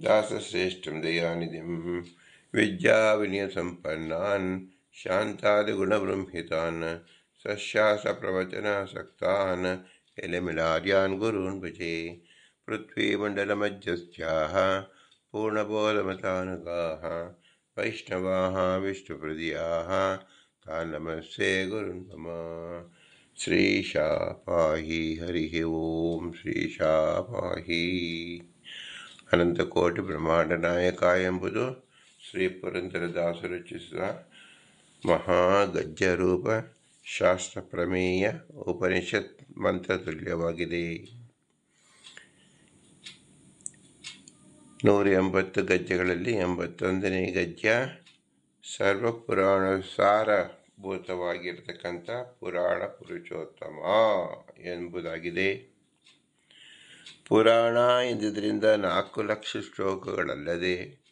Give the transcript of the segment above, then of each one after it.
दासश्रेष्ठं दयानिधिं विद्याविनयसम्पन्नान् शान्तादिगुणबृंहितान् सस्यासप्रवचनासक्तान् इलमिलार्यान् गुरून् भजे। पृथ्वीमण्डलमध्यस्थ्याः पूर्णबोधमतानुगाः वैष्णवाः विष्णुप्रदयाः तान् नमस्ते गुरुन् मम। श्रीशा पाहि हरिः ॐ श्रीशा पाहि ಅನಂತಕೋಟಿ ಬ್ರಹ್ಮಾಂಡ ನಾಯಕ ಎಂಬುದು ಶ್ರೀ ಪುರಂದರದಾಸರು ರಚಿಸಿದ ಮಹಾಗಜ್ಜರೂಪ ಶಾಸ್ತ್ರ ಪ್ರಮೇಯ ಉಪನಿಷತ್ ಮಂತ್ರತುಲ್ಯವಾಗಿದೆ. ನೂರ ಎಂಬತ್ತು ಗಜ್ಜೆಗಳಲ್ಲಿ ಎಂಬತ್ತೊಂದನೇ ಗಜ್ಜ ಸರ್ವ ಪುರಾಣ ಸಾರಭೂತವಾಗಿರ್ತಕ್ಕಂಥ ಪುರಾಣ ಪುರುಷೋತ್ತಮ ಎಂಬುದಾಗಿದೆ. ಪುರಾಣ ಎಂದಿದ್ದರಿಂದ ನಾಲ್ಕು ಲಕ್ಷ ಶ್ಲೋಕಗಳಲ್ಲದೆ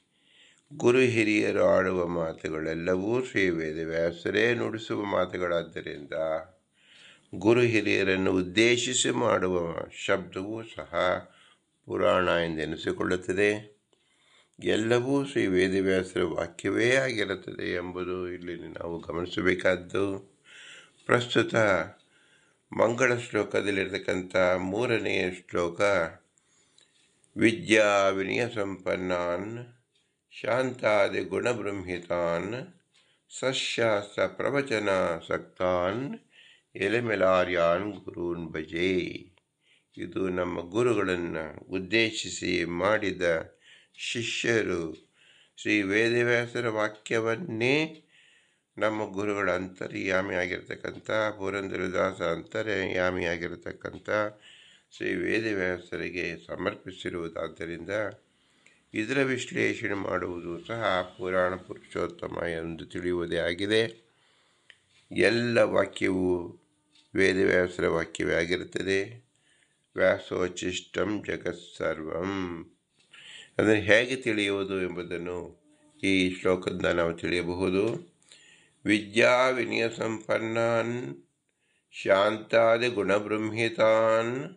ಗುರು ಹಿರಿಯರು ಆಡುವ ಮಾತುಗಳೆಲ್ಲವೂ ಶ್ರೀ ವೇದವ್ಯಾಸರೇ ನುಡಿಸುವ ಮಾತುಗಳಾದ್ದರಿಂದ ಗುರು ಹಿರಿಯರನ್ನು ಉದ್ದೇಶಿಸಿ ಮಾಡುವ ಶಬ್ದವೂ ಸಹ ಪುರಾಣ ಎಂದೆನಿಸಿಕೊಳ್ಳುತ್ತದೆ ಎಲ್ಲವೂ ಶ್ರೀ ವೇದವ್ಯಾಸರ ವಾಕ್ಯವೇ ಆಗಿರುತ್ತದೆ ಎಂಬುದು ಇಲ್ಲಿ ನಾವು ಗಮನಿಸಬೇಕಾದ್ದು. ಪ್ರಸ್ತುತ ಮಂಗಳ ಶ್ಲೋಕದಲ್ಲಿರತಕ್ಕಂಥ ಮೂರನೆಯ ಶ್ಲೋಕ, ವಿದ್ಯಾ ವಿನಯ ಸಂಪನ್ನಾನ್, ಶಾಂತಾದಿ ಗುಣಬೃಂಹಿತಾನ್ ಸಶಾಸ್ತ್ರ ಪ್ರವಚನ ಸಕ್ತಾನ್, ಎಲೆಮೆಲಾರ್ಯಾನ್ ಗುರೂನ್ ಭಜೆ. ಇದು ನಮ್ಮ ಗುರುಗಳನ್ನು ಉದ್ದೇಶಿಸಿ ಮಾಡಿದ ಶಿಷ್ಯರು ಶ್ರೀ ವೇದವ್ಯಾಸರ ವಾಕ್ಯವನ್ನೇ ನಮ್ಮ ಗುರುಗಳ ಅಂತರ್ಯಾಮಿ ಆಗಿರ್ತಕ್ಕಂಥ ಪುರಂದರದಾಸ ಅಂತರ್ಯಾಮಿ ಆಗಿರತಕ್ಕಂಥ ಶ್ರೀ ವೇದವ್ಯಾಸರಿಗೆ ಸಮರ್ಪಿಸಿರುವುದಾದ್ದರಿಂದ ಇದರ ವಿಶ್ಲೇಷಣೆ ಮಾಡುವುದು ಸಹ ಪುರಾಣ ಪುರುಷೋತ್ತಮ ಎಂದು ತಿಳಿಯುವುದೇ ಆಗಿದೆ. ಎಲ್ಲ ವಾಕ್ಯವು ವೇದವ್ಯಾಸರ ವಾಕ್ಯವೇ ಆಗಿರುತ್ತದೆ. ವ್ಯಾಸೋಚಿಷ್ಟಂ ಜಗತ್ಸರ್ವಂ ಅಂದರೆ ಹೇಗೆ ತಿಳಿಯುವುದು ಎಂಬುದನ್ನು ಈ ಶ್ಲೋಕದಿಂದ ನಾವು ತಿಳಿಯಬಹುದು. ವಿದ್ಯಾ शान्तादिगुणबृंहितान् ಸಂಪನ್ನಾನ್ ಶಾಂತಾದಿ ಗುಣಬೃಂಹಿತಾನ್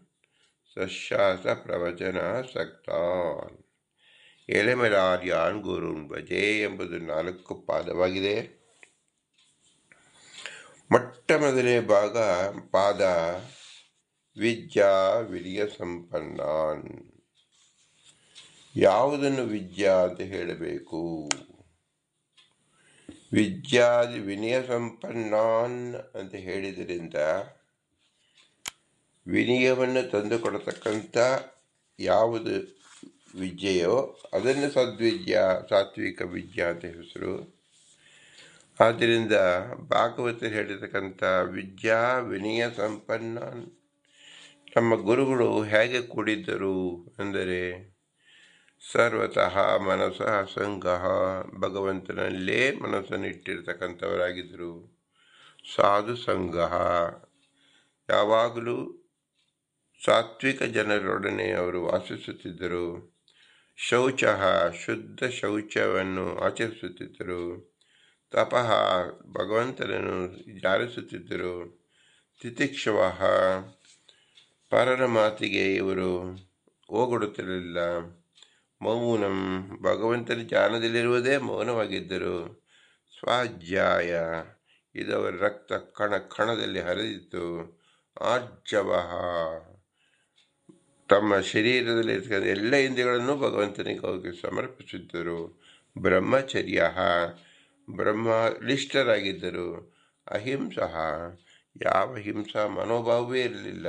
ಸಶಾಸ ಪ್ರವಚನ ಸಕ್ತಾನ್. ಎಳೆಮೆಲಾರ್ಯಾನ್ ಗುರುನ್ ಭಜೆ ಎಂಬುದು ನಾಲ್ಕು ಪಾದವಾಗಿದೆ. ಮೊಟ್ಟ ಮೊದಲನೇ ಭಾಗ ಪಾದ ವಿದ್ಯಾ ವಿರಿಯ ಸಂಪನ್ನಾನ್ ಯಾವುದನ್ನು ವಿದ್ಯಾ ಅಂತ ಹೇಳಬೇಕು? ವಿದ್ಯಾದಿ ವಿನಯ ಸಂಪನ್ನಾನ್ ಅಂತ ಹೇಳಿದ್ರಿಂದ ವಿನಯವನ್ನು ತಂದುಕೊಡತಕ್ಕಂಥ ಯಾವುದು ವಿದ್ಯೆಯೋ ಅದನ್ನು ಸದ್ವಿದ್ಯ, ಸಾತ್ವಿಕ ವಿದ್ಯಾ ಅಂತ ಹೆಸರು. ಆದ್ದರಿಂದ ಭಾಗವತರು ಹೇಳಿರ್ತಕ್ಕಂಥ ವಿದ್ಯಾ ವಿನಯ ಸಂಪನ್ನ ನಮ್ಮ ಗುರುಗಳು ಹೇಗೆ ಕೂಡಿದ್ದರು ಅಂದರೆ ಸರ್ವತಃ ಮನಸ ಸಂಗ ಭಗವಂತನಲ್ಲೇ ಮನಸ್ಸನ್ನಿಟ್ಟಿರ್ತಕ್ಕಂಥವರಾಗಿದ್ದರು. ಸಾಧು ಸಂಘ ಯಾವಾಗಲೂ ಸಾತ್ವಿಕ ಜನರೊಡನೆ ಅವರು ವಾಸಿಸುತ್ತಿದ್ದರು. ಶೌಚ, ಶುದ್ಧ ಶೌಚವನ್ನು ಆಚರಿಸುತ್ತಿದ್ದರು. ತಪಃ, ಭಗವಂತನನ್ನು ಜಾರಿಸುತ್ತಿದ್ದರು. ತಿತಿಕ್ಷವ, ಪರರ ಮಾತಿಗೆ ಇವರು ಹೋಗೊಡುತ್ತಿರಲಿಲ್ಲ. ಮೌನಂ. ಭಗವಂತನ ಜ್ಞಾನದಲ್ಲಿರುವುದೇ ಮೌನವಾಗಿದ್ದರು ಸ್ವಾಧ್ಯಾಯ. ಇದವರ ರಕ್ತ ಕಣ ಕಣದಲ್ಲಿ ಹರಿದಿತ್ತು. ಆರ್ಜವ. ತಮ್ಮ ಶರೀರದಲ್ಲಿ ಎಲ್ಲ ಇಂದ್ರಿಯಗಳನ್ನು ಭಗವಂತನಿಗೆ ಹೋಗಿ ಸಮರ್ಪಿಸಿದ್ದರು. ಬ್ರಹ್ಮಚರ್ಯ. ಬ್ರಹ್ಮಲಿಷ್ಠರಾಗಿದ್ದರು ಅಹಿಂಸ. ಯಾವ ಹಿಂಸಾ ಮನೋಭಾವವೇ ಇರಲಿಲ್ಲ.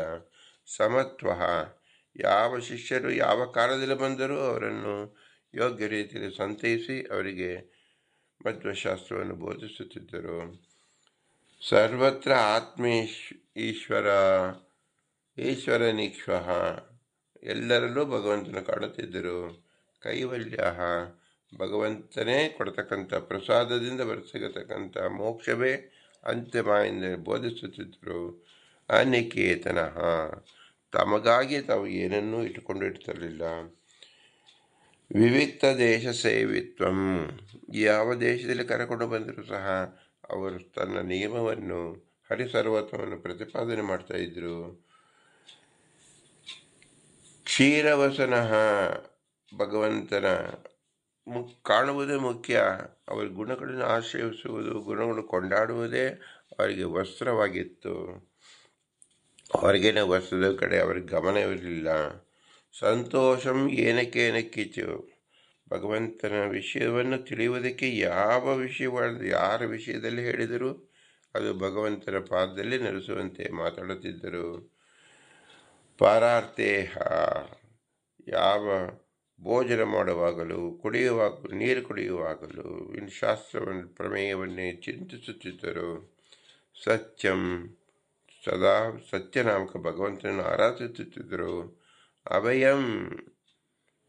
ಸಮತ್ವ. ಯಾವ ಶಿಷ್ಯರು ಯಾವ ಕಾಲದಲ್ಲಿ ಬಂದರೂ ಅವರನ್ನು ಯೋಗ್ಯ ರೀತಿಯಲ್ಲಿ ಸಂತೈಸಿ ಅವರಿಗೆ ಮಧ್ವಶಾಸ್ತ್ರವನ್ನು ಬೋಧಿಸುತ್ತಿದ್ದರು. ಸರ್ವತ್ರ ಆತ್ಮೇಶ್, ಈಶ್ವರ ಈಶ್ವರನಿಕ್ಷ್ವ ಎಲ್ಲರಲ್ಲೂ ಭಗವಂತನ ಕಾಣುತ್ತಿದ್ದರು ಕೈವಲ್ಯ ಭಗವಂತನೇ ಕೊಡ್ತಕ್ಕಂಥ ಪ್ರಸಾದದಿಂದ ಬರ್ತಕ್ಕಂಥ ಮೋಕ್ಷವೇ ಅಂತಿಮ ಎಂದು ಬೋಧಿಸುತ್ತಿದ್ದರು. ಅನಿಕೇತನಃ ತಮಗಾಗಿ ತಾವು ಏನನ್ನೂ ಇಟ್ಟುಕೊಂಡಿರ್ತಿರಲಿಲ್ಲ ವಿವಿಕ್ತ ದೇಶ ಸೇವಿತ್ವಂ. ಯಾವ ದೇಶದಲ್ಲಿ ಕರೆಕೊಂಡು ಬಂದರೂ ಸಹ ಅವರು ತನ್ನ ನಿಯಮವನ್ನು, ಹರಿಸರ್ವತ್ವವನ್ನು ಪ್ರತಿಪಾದನೆ ಮಾಡ್ತಾ ಇದ್ರು. ಕ್ಷೀರವಸನಃ ಭಗವಂತನ ಮು, ಕಾಣುವುದೇ ಮುಖ್ಯ. ಅವರ ಗುಣಗಳನ್ನು ಆಶ್ರಯಿಸುವುದು ಗುಣಗಳನ್ನು ಕೊಂಡಾಡುವುದೇ ಅವರಿಗೆ ವಸ್ತ್ರವಾಗಿತ್ತು. ಹೊರಗಿನ ವಸ್ತುದ ಕಡೆ ಅವರಿಗೆ ಗಮನವಿರಲಿಲ್ಲ. ಸಂತೋಷಂ ಏನಕ್ಕೇನಕ್ಕಿಚ್ಚು ಭಗವಂತನ ವಿಷಯವನ್ನು ತಿಳಿಯುವುದಕ್ಕೆ ಯಾವ ವಿಷಯವಾದ ಯಾರ ವಿಷಯದಲ್ಲಿ ಹೇಳಿದರೂ, ಅದು ಭಗವಂತನ ಪಾದದಲ್ಲಿ ನಡೆಸುವಂತೆ ಮಾತಾಡುತ್ತಿದ್ದರು. ಪಾರಾರ್ಥೇಹ. ಯಾವ ಭೋಜನ ಮಾಡುವಾಗಲೂ, ಕುಡಿಯುವಾಗ, ನೀರು ಕುಡಿಯುವಾಗಲೂ, ಇನ್ನು ಶಾಸ್ತ್ರವನ್ನು, ಪ್ರಮೇಯವನ್ನೇ ಚಿಂತಿಸುತ್ತಿದ್ದರು. ಸತ್ಯಂ ಸದಾ ಸತ್ಯನಾಮಕ ಭಗವಂತನನ್ನು ಆರಾಧಿಸುತ್ತಿದ್ದರು. ಅಭಯಂ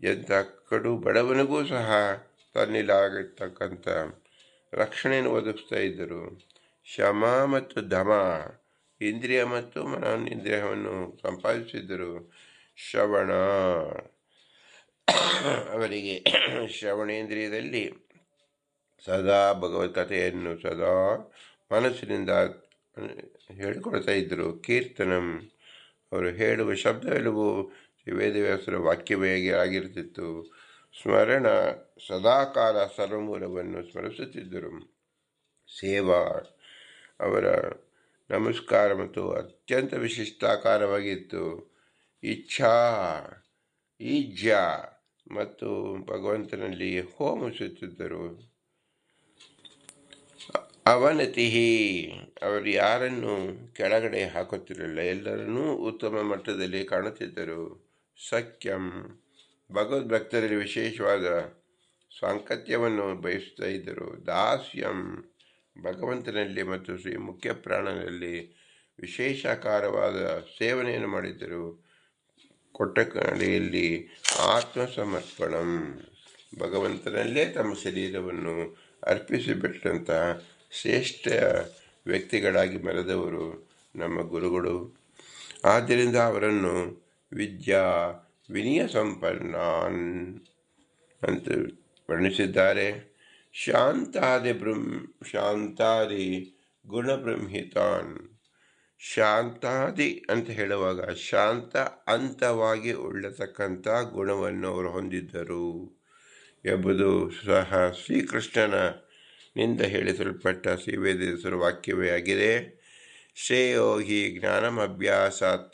ಎಂಥ ಕಡು ಬಡವನಿಗೂ ಸಹ ತನ್ನಿಲಾಗಿರ್ತಕ್ಕಂಥ ರಕ್ಷಣೆಯನ್ನು ಒದಗಿಸ್ತಾ ಇದ್ದರು. ಶಮ ಮತ್ತು ಧಮ, ಇಂದ್ರಿಯ ಮತ್ತು ಮನೋನಿಂದ್ರಿಯವನ್ನು ಸಂಪಾದಿಸಿದ್ದರು. ಶ್ರವಣ, ಅವರಿಗೆ ಶ್ರವಣೇಂದ್ರಿಯದಲ್ಲಿ ಸದಾ ಭಗವದ್ಗತೆಯನ್ನು ಸದಾ ಮನಸ್ಸಿನಿಂದ ಹೇಳಿಕೊಡ್ತಾ ಇದ್ದರು ಕೀರ್ತನಂ. ಅವರು ಹೇಳುವ ಶಬ್ದವೆಲ್ಲವೂ ವೇದವ್ಯಾಸರ ವಾಕ್ಯವೇ ಆಗಿರ್ತಿತ್ತು ಸ್ಮರಣ ಸದಾಕಾಲ ಸರ್ವಮೂಲವನ್ನು ಸ್ಮರಿಸುತ್ತಿದ್ದರು. ಸೇವಾ. ಅವರ ನಮಸ್ಕಾರ ಮತ್ತು ಅತ್ಯಂತ ವಿಶಿಷ್ಟಾಕಾರವಾಗಿತ್ತು. ಇಚ್ಛಾ. ಈಜ್ಯ. ಮತ್ತು ಭಗವಂತನಲ್ಲಿ ಹೋಮಿಸುತ್ತಿದ್ದರು. ಅವನತಿ ಅವರು ಯಾರನ್ನು ಕೆಳಗಡೆ ಹಾಕುತ್ತಿರಲಿಲ್ಲ, ಎಲ್ಲರನ್ನೂ ಉತ್ತಮ ಮಟ್ಟದಲ್ಲಿ ಕಾಣುತ್ತಿದ್ದರು. ಸಖ್ಯಂ ಭಗವದ್ ಭಕ್ತರಲ್ಲಿ ವಿಶೇಷವಾದ ಸಾಂಕತ್ಯವನ್ನು ಬಯಸ್ತಾ ಇದ್ದರು. ದಾಸ್ಯಂ, ಭಗವಂತನಲ್ಲಿ ಮತ್ತು ಶ್ರೀ ಮುಖ್ಯ ಪ್ರಾಣನಲ್ಲಿ ವಿಶೇಷಾಕಾರವಾದ ಸೇವನೆಯನ್ನು ಮಾಡಿದ್ದರು. ಕೊಟ್ಟ ಕಡೆಯಲ್ಲಿ ಆತ್ಮಸಮರ್ಪಣಂ, ಭಗವಂತನಲ್ಲೇ ತಮ್ಮ ಶರೀರವನ್ನು ಅರ್ಪಿಸಿಬಿಟ್ಟಂತಹ ಶ್ರೇಷ್ಠ ವ್ಯಕ್ತಿಗಳಾಗಿ ಮೆರೆದವರು ನಮ್ಮ ಗುರುಗಳು. ಆದ್ದರಿಂದ ಅವರನ್ನು ವಿದ್ಯಾ ವಿನಯ ಸಂಪನ್ನಾನ್ ಅಂತ ವರ್ಣಿಸಿದ್ದಾರೆ. ಶಾಂತಾದಿ ಬ್ರಹ್ಮ, ಶಾಂತಾದಿ ಗುಣಬ್ರಹ್ಮಿತಾನ್. ಶಾಂತಾದಿ ಅಂತ ಹೇಳುವಾಗ ಶಾಂತ ಅಂತವಾಗಿ ಉಳ್ಳತಕ್ಕಂಥ ಗುಣವನ್ನು ಅವರು ಹೊಂದಿದ್ದರು ಎಂಬುದು ಸಹ ಶ್ರೀಕೃಷ್ಣನ ನಿಂದ ಹೇಳಿಸಲ್ಪಟ್ಟ ಶ್ರೀವೇದೇಶ್ವರ ವಾಕ್ಯವೇ ಆಗಿದೆ. ಶ್ರೇಯೋ ಹಿ ಜ್ಞಾನಮಭ್ಯಾಸಾತ್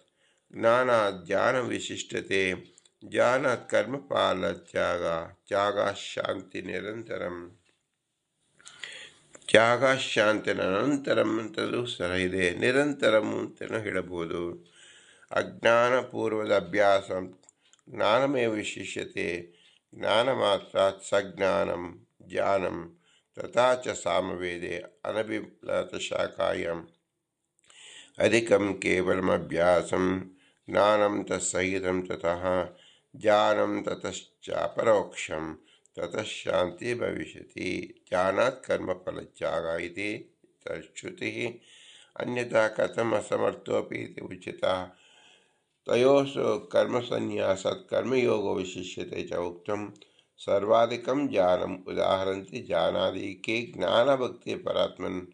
ಜ್ಞಾನ ಧ್ಯಾನ ವಿಶಿಷ್ಟತೆ. ಜ್ಞಾನ ಕರ್ಮಪಾಲ ತ್ಯಾಗ. ತ್ಯಾಗ ಶಾಂತಿ ನಿರಂತರಂ. ತ್ಯಾಗ ಶಾಂತಿನ ಅನಂತರಂ ಅಂತಲೂ ಸರ ಇದೆ. ನಿರಂತರಂ ಅಂತಲೂ ಹೇಳಬಹುದು. ಅಜ್ಞಾನಪೂರ್ವದ ಅಭ್ಯಾಸ. ಜ್ಞಾನಮೇ ವಿಶಿಷ್ಯತೆ ಜ್ಞಾನ ಮಾತ್ರ ಸಜ್ಞಾನಂ. तथा च सामवेदे अनभिप्लतशाखायाम् अधिकं केवलमभ्यासं, ज्ञानं तत्सहितं ततः, ज्ञानं ततश्चापरोक्षं ततः भविष्य भविष्यति, ज्ञानात् कर्मफलत्यागः इति अन्यथा कथम असमर्थोऽपि इति उच्यता तयोः कर्मसन्न्यासात् कर्मयोगो विशिष्यते च उक्तं ಕರ್ಮಯೋಗೋ ವಿಶಿಷ್ಯತೆ ಚ ಉಕ್ತಂ ಸರ್ವಾಧಿಕಂ ಜ್ಞಾನಂ ಉದಾಹರಂತಿ ಜ್ಞಾನಾದಿಕೆ ಜ್ಞಾನಭಕ್ತಿ ಪರಾತ್ಮನ್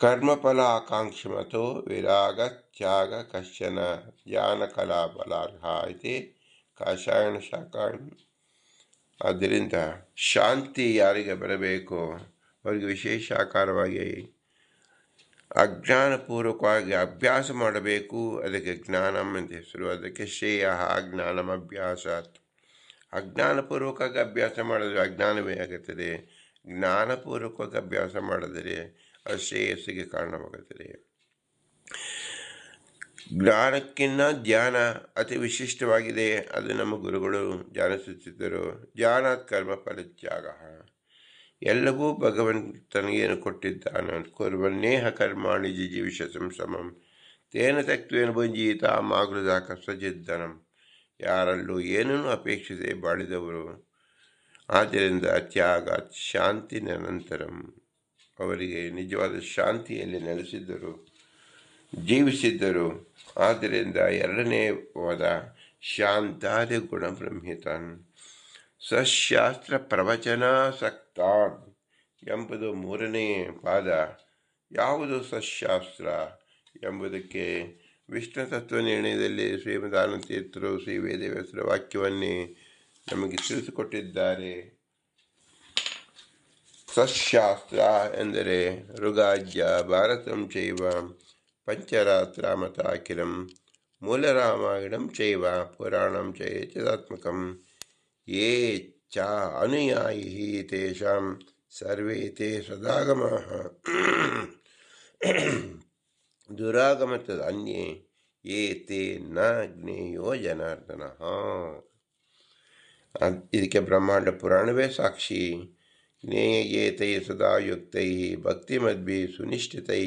ಕರ್ಮಫಲಾಕಾಂಕ್ಷಿಮತೋ ವಿರಾಗ ತ್ಯಾಗ ಕಶ್ಚನ ಜ್ಞಾನಕಲಾಫಲಾರ್ಹ ಇದೆ ಕಾಷಾಯಣ ಶಾಖಾಯಣ ಆದ್ದರಿಂದ ಶಾಂತಿ ಯಾರಿಗೆ ಬರಬೇಕು ಅವರಿಗೆ ವಿಶೇಷ ಆಕಾರವಾಗಿ ಅಜ್ಞಾನಪೂರ್ವಕವಾಗಿ ಅಭ್ಯಾಸ ಮಾಡಬೇಕು. ಅದಕ್ಕೆ ಜ್ಞಾನಂ ಅಂತ ಹೆಸರು. ಅದಕ್ಕೆ ಶ್ರೇಯ ಜ್ಞಾನಂ ಅಭ್ಯಾಸಾತ್ ಅಜ್ಞಾನಪೂರ್ವಕವಾಗಿ ಅಭ್ಯಾಸ ಮಾಡಿದರೆ ಅಜ್ಞಾನವೇ ಆಗುತ್ತದೆ. ಜ್ಞಾನಪೂರ್ವಕವಾಗಿ ಅಭ್ಯಾಸ ಮಾಡಿದರೆ ಅದು ಶ್ರೇಯಸ್ಸಿಗೆ ಕಾರಣವಾಗುತ್ತದೆ. ಜ್ಞಾನಕ್ಕಿನ್ನ ಧ್ಯಾನ ಅತಿ ವಿಶಿಷ್ಟವಾಗಿದೆ. ಅದು ನಮ್ಮ ಗುರುಗಳು ಧ್ಯಾನಿಸುತ್ತಿದ್ದರು. ಧ್ಯಾನ ಕರ್ಮ ಫಲತ್ಯಾಗ ಎಲ್ಲವೂ ಭಗವಂತನಿಗೇನು ಕೊಟ್ಟಿದ್ದಾನೆ ಕುರ್ವನ್ನೇಹ ಕರ್ಮಾಣಿ ಜಿಜೀವಿಷ ಸಂಸಮಂ ತೇನ ತಕ್ವೇನ ಭುಂಜೀತ ಮಾಗೃದ ಕಸಜಿದ್ದನಂ ಯಾರಲ್ಲೂ ಏನನ್ನು ಅಪೇಕ್ಷಿಸದೆ ಬಾಳಿದವರು. ಆದ್ದರಿಂದ ತ್ಯಾಗ ಶಾಂತಿ ನಂತರಂ ಅವರಿಗೆ ನಿಜವಾದ ಶಾಂತಿಯಲ್ಲಿ ನೆಲೆಸಿದ್ದರು, ಜೀವಿಸಿದ್ದರು. ಆದ್ದರಿಂದ ಎರಡನೇ ವಾದ, ಶಾಂತಾದಿ ಗುಣಬ್ರಹ್ಮಿತಾನ್. ಸಶಾಸ್ತ್ರ ಪ್ರವಚನಾಸಕ್ತಾನ್ ಎಂಬುದು ಮೂರನೇ ಪಾದ. ಯಾವುದು ಸಶಾಸ್ತ್ರ ಎಂಬುದಕ್ಕೆ ವಿಷ್ಣು ತತ್ವ ನಿರ್ಣಯದಲ್ಲಿ ಶ್ರೀಮದಾನಂದತೀರ್ಥರು ಶ್ರೀ ವೇದವ್ಯಾಸರ ವಾಕ್ಯವನ್ನೇ ನಮಗೆ ತಿಳಿಸಿಕೊಟ್ಟಿದ್ದಾರೆ. ಸಶಾಸ್ತ್ರ ಎಂದರೆ ಋಗಾಜ್ಯ, ಭಾರತಂ ಚೈವ, ಪಂಚರಾತ್ರ ಮತಾಖಿಲಂ ಮೂಲರಾಮಾಯಣಂ ಚೈವ, ಪುರಾಣಂ ಚ ಏತದಾತ್ಮಕಂ ಯೇ ಚ ಅನುಯಾಯಿ ತೇಷಾಂ, ಸರ್ವೇ ತೇ ಸದಾಗಮಃ. ದುರಾಗಮತದ ಅನ್ಯೇ ಯೇ ತೇ ನ ಜ್ಞೇಯೋ ಜನಾರ್ದನಃ ಅದ್- ಇದಕ್ಕೆ ಬ್ರಹ್ಮಾಂಡ ಪುರಾಣವೇ ಸಾಕ್ಷಿ ಜ್ಞೇಯೇತೈ ಸದಾ ಯುಕ್ತೈ ಭಕ್ತಿಮದ್ಭಿ ಸುನಿಶ್ಚಿತೈ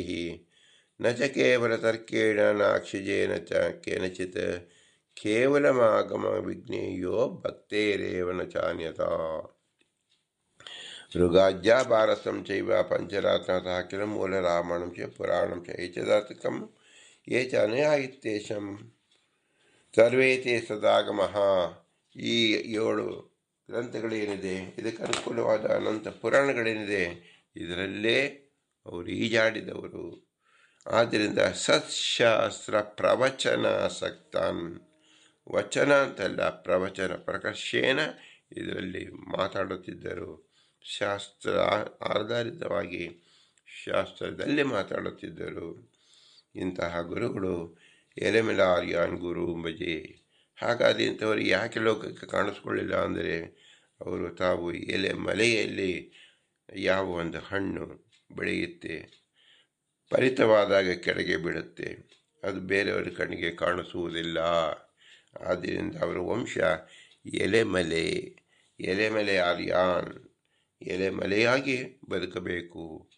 ನ ಚ ಕೇವಲ ತರ್ಕೇಣ ನಾಕ್ಷಿಜೇನ ಚ ಕೇನಚಿತ್ ಕೇವಲಮಾಗಮ ವಿಜ್ಞೇಯೋ ಭಕ್ತೇರೇವ ನ ಚಾನ್ಯತಾ ಋಗಾಜ್ಯ ಭಾರತಂ ಚೈವ ಪಂಚರಾತ್ನಾಥ ಕಿಲ ಮೂಲರಾಮಾಯಣಂ ಚ ಪುರಾಣಂ ಚ ಏಚದಾತಕಂ ಯೇ ಚ ಅನುಯಾಯಿತ್ಯೇಷಂ ಸರ್ವೇ ತೇ ಸದಾಗಮಃ ಈ ಏಳು ಗ್ರಂಥಗಳೇನಿದೆ ಇದಕ್ಕೆ ಅನುಕೂಲವಾದ ಅನಂತ ಪುರಾಣಗಳೇನಿದೆ? ಇದರಲ್ಲೇ ಅವರು ಈಜಾಡಿದವರು। ಆದ್ದರಿಂದ ಸತ್ಶಾಸ್ತ್ರ ಪ್ರವಚನಾಸಕ್ತಾನ್ ವಚನ ಅಂತಲ್ಲ, ಪ್ರವಚನ, ಪ್ರಕರ್ಷೇನ ಇದರಲ್ಲಿ ಮಾತಾಡುತ್ತಿದ್ದರು। ಶಾಸ್ತ್ರ ಆಧಾರಿತವಾಗಿ ಶಾಸ್ತ್ರದಲ್ಲಿ ಮಾತಾಡುತ್ತಿದ್ದರು. ಇಂತಹ ಗುರುಗಳು ಎಲೆಮೆಲಾರ್ಯಾನ್ ಗುರು ಬಜೆ ಹಾಗಾದರೆ ಇಂಥವರು ಯಾಕೆ ಲೋಕಕ್ಕೆ ಕಾಣಿಸ್ಕೊಳ್ಳಿಲ್ಲ ಅಂದರೆ ಅವರು ತಾವು ಎಲೆ ಮಲೆಯಲ್ಲಿ ಯಾವ ಒಂದು ಹಣ್ಣು ಬೆಳೆಯುತ್ತೆ, ಪರಿತವಾದಾಗ ಕೆಳಗೆ ಬೀಳುತ್ತೆ, ಅದು ಬೇರೆಯವರ ಕಣ್ಣಿಗೆ ಕಾಣಿಸುವುದಿಲ್ಲ. ಆದ್ದರಿಂದ ಅವರ ವಂಶ ಎಲೆಮಲೆ ಎಲೆಮಲೆ ಆರ್ಯಾನ್. ಎಲೆಮಲೆಯಾಗಿ ಬದುಕಬೇಕು.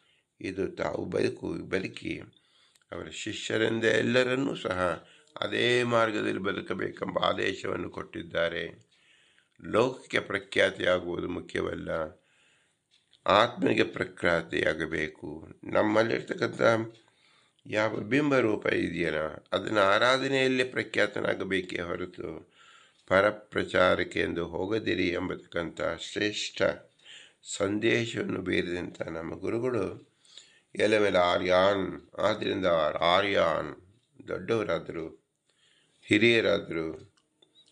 ಇದು ತಾವು ಬದುಕು, ಬದುಕಿ ಅವರ ಶಿಷ್ಯರಿಂದ ಎಲ್ಲರನ್ನೂ ಸಹ ಅದೇ ಮಾರ್ಗದಲ್ಲಿ ಬದುಕಬೇಕೆಂಬ ಆದೇಶವನ್ನು ಕೊಟ್ಟಿದ್ದಾರೆ. ಲೋಕಕ್ಕೆ ಪ್ರಖ್ಯಾತಿಯಾಗುವುದು ಮುಖ್ಯವಲ್ಲ. ಆತ್ಮನಿಗೆ ಪ್ರಖ್ಯಾತಿಯಾಗಬೇಕು. ನಮ್ಮಲ್ಲಿರ್ತಕ್ಕಂಥ ಯಾವ ಬಿಂಬರೂಪ ಇದೆಯಲ್ಲ, ಅದನ್ನು ಆರಾಧನೆಯಲ್ಲಿ ಪ್ರಖ್ಯಾತನಾಗಬೇಕೇ ಹೊರತು ಪರಪ್ರಚಾರಕ್ಕೆ ಎಂದು ಹೋಗದಿರಿ ಎಂಬತಕ್ಕಂಥ ಶ್ರೇಷ್ಠ ಸಂದೇಶವನ್ನು ಬೀರಿದಂಥ ನಮ್ಮ ಗುರುಗಳು ಎಲೆ ಮೇಲೆ ಆರ್ಯಾನ್. ಆದ್ದರಿಂದ ಆರ್ಯಾನ್ ದೊಡ್ಡವರಾದರು, ಹಿರಿಯರಾದರು,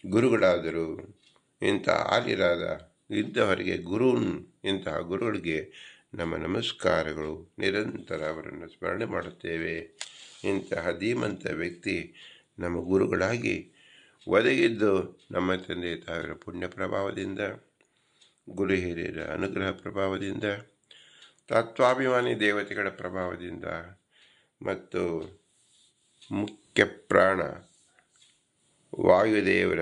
ಗುರುಗಳಾದರು. ಇಂಥ ಆರ್ಯರಾದ ಇದ್ದವರಿಗೆ ಗುರುನ್ ಇಂತಹ ಗುರುಗಳಿಗೆ ನಮ್ಮ ನಮಸ್ಕಾರಗಳು. ನಿರಂತರ ಅವರನ್ನು ಸ್ಮರಣೆ ಮಾಡುತ್ತೇವೆ. ಇಂತಹ ಧೀಮಂತ ವ್ಯಕ್ತಿ ನಮ್ಮ ಗುರುಗಳಾಗಿ ಒದಗಿದ್ದು ನಮ್ಮ ತಂದೆ ತಾಯಿಯ ಪುಣ್ಯ ಪ್ರಭಾವದಿಂದ ಗುರು ಹಿರಿಯರ ಅನುಗ್ರಹ ಪ್ರಭಾವದಿಂದ, ತತ್ವಾಭಿಮಾನಿ ದೇವತೆಗಳ ಪ್ರಭಾವದಿಂದ ಮತ್ತು ಮುಖ್ಯ ಪ್ರಾಣ ವಾಯುದೇವರ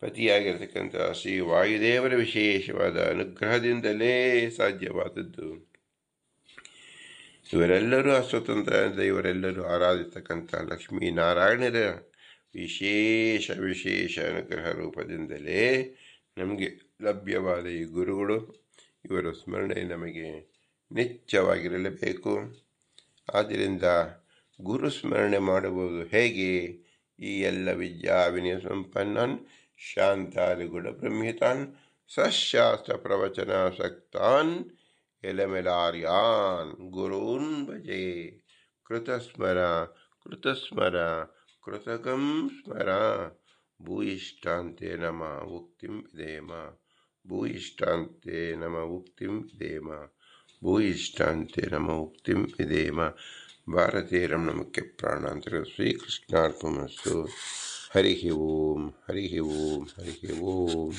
ಪತಿಯಾಗಿರತಕ್ಕಂಥ ಶ್ರೀ ವಾಯುದೇವರ ವಿಶೇಷವಾದ ಅನುಗ್ರಹದಿಂದಲೇ ಸಾಧ್ಯವಾದದ್ದು. ಇವರೆಲ್ಲರೂ ಅಸ್ವತಂತ್ರ ಇವರೆಲ್ಲರೂ ಆರಾಧಿಸ್ತಕ್ಕಂಥ ಲಕ್ಷ್ಮೀನಾರಾಯಣರ ವಿಶೇಷ ವಿಶೇಷ ಅನುಗ್ರಹ ರೂಪದಿಂದಲೇ ನಮಗೆ ಲಭ್ಯವಾದ ಈ ಗುರುಗಳು, ಇವರ ಸ್ಮರಣೆ ನಮಗೆ ನಿತ್ಯವಾಗಿರಲೇಬೇಕು ಆದ್ದರಿಂದ ಗುರು ಸ್ಮರಣೆ ಮಾಡುವುದು ಹೇಗೆ? ಈ ಎಲ್ಲ ವಿದ್ಯಾ ವಿನಯ ಸಂಪನ್ನನ್, ಶಾಂತಾದಿ ಬ್ರಹ್ಮಿತಾನ್, ಸಶಾಸ್ತ್ರ ಪ್ರವಚನಾಸಕ್ತಾನ್ ಎಲೆಮೆಲಾರ್ಯಾನ್, ಗುರೂನ್ ಭಜೆ, ಕೃತಸ್ಮರ ಕೃತಸ್ಮರ, ಕೃತಕಂ ಸ್ಮರ. भूयिष्ठान्ते नम, उक्तिं विधेम। भूयिष्ठान्ते नम, उक्तिं विधेम। भूयिष्ठान्ते नम, उक्तिं विधेम। मुख्य रमणमुख्यप्राणान्तर्गत श्रीकृष्णार्पमस्तु हरिः ओं हरिः ओं हरिः ओम्।